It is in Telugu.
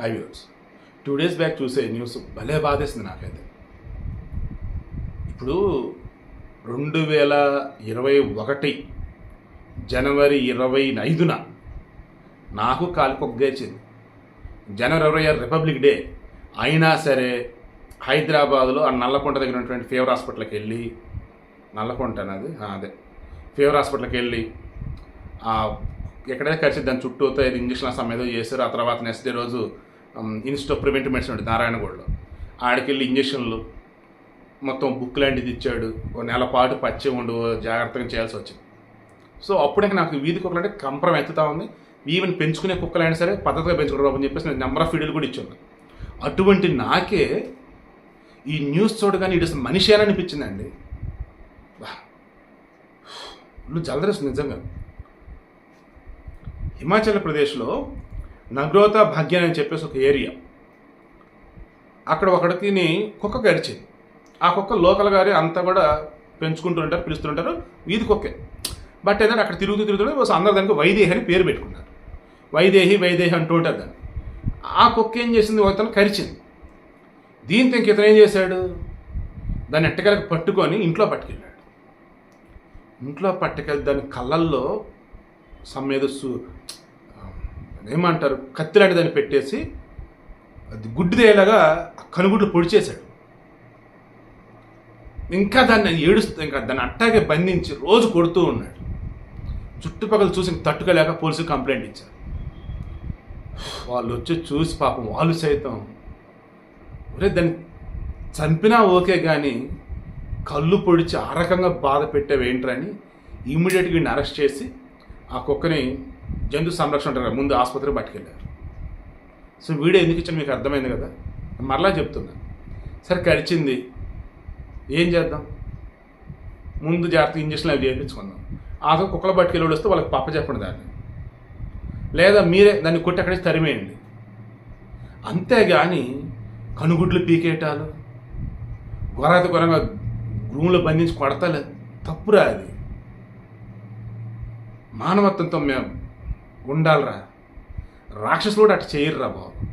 High years two days back చూసే న్యూస్ భలే బాధేసింది నాకైతే ఇప్పుడు రెండు వేల ఇరవై ఒకటి జనవరి ఇరవై ఐదున నాకు కాలికొగ్గేసింది జనవరి ఇరవై ఆరు రిపబ్లిక్ డే అయినా సరే హైదరాబాద్లో ఆ నల్లకొండ దగ్గర ఉన్నటువంటి ఫీవర్ హాస్పిటల్కి వెళ్ళి నల్లకొండ అనేది అదే ఫీవర్ హాస్పిటల్కి వెళ్ళి ఎక్కడైతే కలిసి దాని చుట్టూ అయితే ఇంజక్షన్ సమ్ ఏదో చేశారు ఆ తర్వాత నెక్స్ట్ డే రోజు ఇన్స్టిట్యూట్ ఆఫ్ ప్రివెంటివ్ మెడిసిన్ ఉంటుంది నారాయణగూడలో. ఆడికెళ్ళి ఇంజక్షన్లు మొత్తం బుక్ లాంటిది ఇచ్చాడు. ఓ నెల పాటు పచ్చి ఉండు జాగ్రత్తగా చేయాల్సి వచ్చింది. సో అప్పుడే నాకు వీధి కుక్కలు అంటే కంపరం ఎత్తుతా ఉంది. ఈవెన్ పెంచుకునే కుక్కలైనా సరే పద్ధతిగా పెంచుకోవడం అని చెప్పేసి నేను నెంబర్ ఆఫ్ వీడియోలు కూడా ఇచ్చాను. అటువంటి నాకే ఈ న్యూస్ చూడగానే ఇటు అసలు మనిషి అని అనిపించిందండి. నువ్వు జలదరేస్తుంది నిజంగా. హిమాచల్ ప్రదేశ్లో నగ్రోత భాగ్యాన్ అని చెప్పేసి ఒక ఏరియా. అక్కడ ఒకడికి కుక్క గడిచింది. ఆ కుక్క లోకల్ గారి అంతా కూడా పెంచుకుంటుంటారు పిలుస్తుంటారు వీధి కుక్కే. బట్ ఏంటంటే అక్కడ తిరుగుతూ తిరుగుతూ అందరూ దానికి వైదేహి అని పేరు పెట్టుకున్నారు. వైదేహి వైదేహి అంటూ ఉంటారు దాన్ని. ఆ కుక్క ఏం చేసింది? ఒకతను కరిచింది. దీంతో ఇంక ఏం చేశాడు? దాన్ని ఎట్టకెళ్ళకి పట్టుకొని ఇంట్లో పట్టుకెళ్ళాడు. ఇంట్లో పట్టుకెళ్ళి దాని కళ్ళల్లో సమ్మేదో ఏమంటారు? కత్తి లాంటి దాన్ని పెట్టేసి అది గుడ్డిదేలాగా కనుగుడ్లు పొడిచేశాడు. ఇంకా దాన్ని ఏడుస్తూ ఇంకా దాన్ని అట్టాగే బంధించి రోజు కొడుతూ ఉన్నాడు. చుట్టుపక్కల చూసి తట్టుకోలేక పోలీసులు కంప్లైంట్ ఇచ్చారు. వాళ్ళు వచ్చి చూసి పాపం వాళ్ళు సైతం ఒరే దాన్ని చంపినా ఓకే కానీ కళ్ళు పొడిచి ఆ రకంగా బాధ పెట్టేవేంట్రని ఇమ్మీడియట్గా వీడిని అరెస్ట్ చేసి ఆ కుక్కని జంతు సంరక్షణ ఉంటారు ముందు ఆసుపత్రికి పట్టుకెళ్ళారు. సో వీడియో ఎందుకు ఇచ్చాను మీకు అర్థమైంది కదా? మరలా చెప్తున్నా. సరే కరిచింది. ఏం చేద్దాం? ముందు జాగ్రత్త ఇంజక్షన్లు అవి చేయించుకుందాం. ఆ కుక్కలు పట్టుకెళ్ళి వస్తే వాళ్ళకి పప్ప చెప్పండి దాన్ని. లేదా మీరే దాన్ని కొట్టి అక్కడే తరిమేయండి. అంతేగాని కనుగుడ్లు పీకేటాలు గొర్రెత గొరంగా రూమ్లో బంధించి కొడతలే తప్పురా అది. మానవత్వంతో మేము ఉండాలిరా రాక్షసులు కూడా చేయర్రా చేయరురా బాబు.